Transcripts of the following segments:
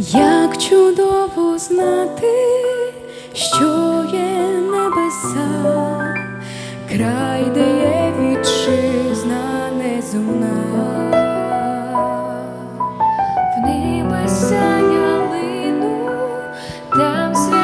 Як чудово знати, що є небеса, край де є вітчизна незумна, в небеса я лину, там світ.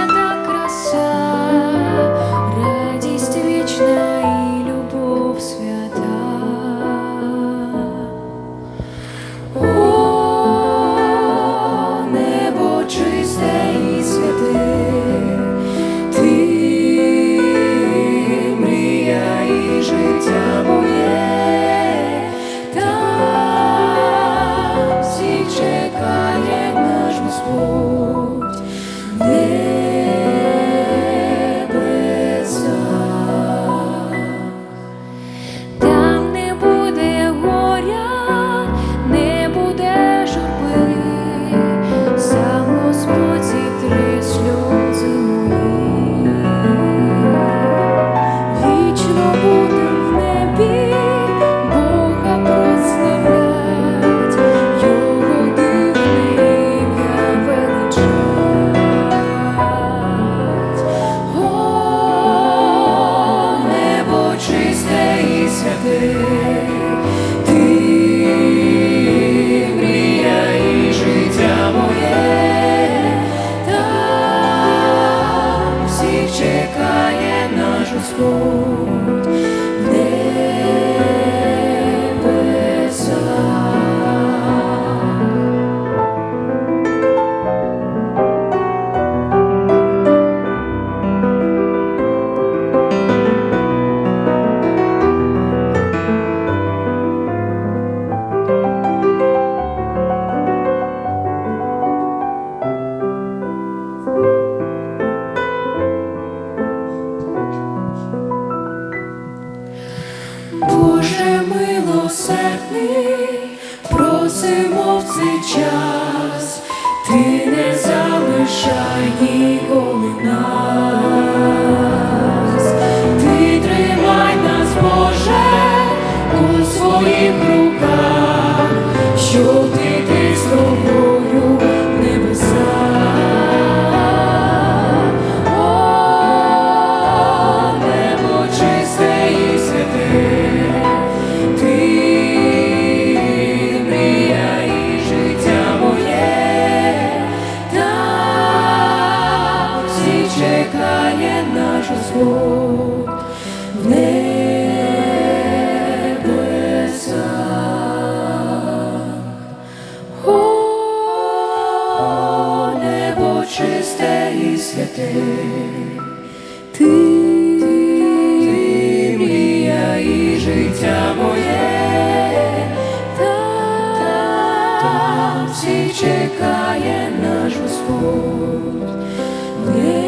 Господь set me. чекає наш Господь в небесах. О, небо чисте і святе, ти, ти мрія і життя моє, там, там всі чекає наш Господь. Yeah.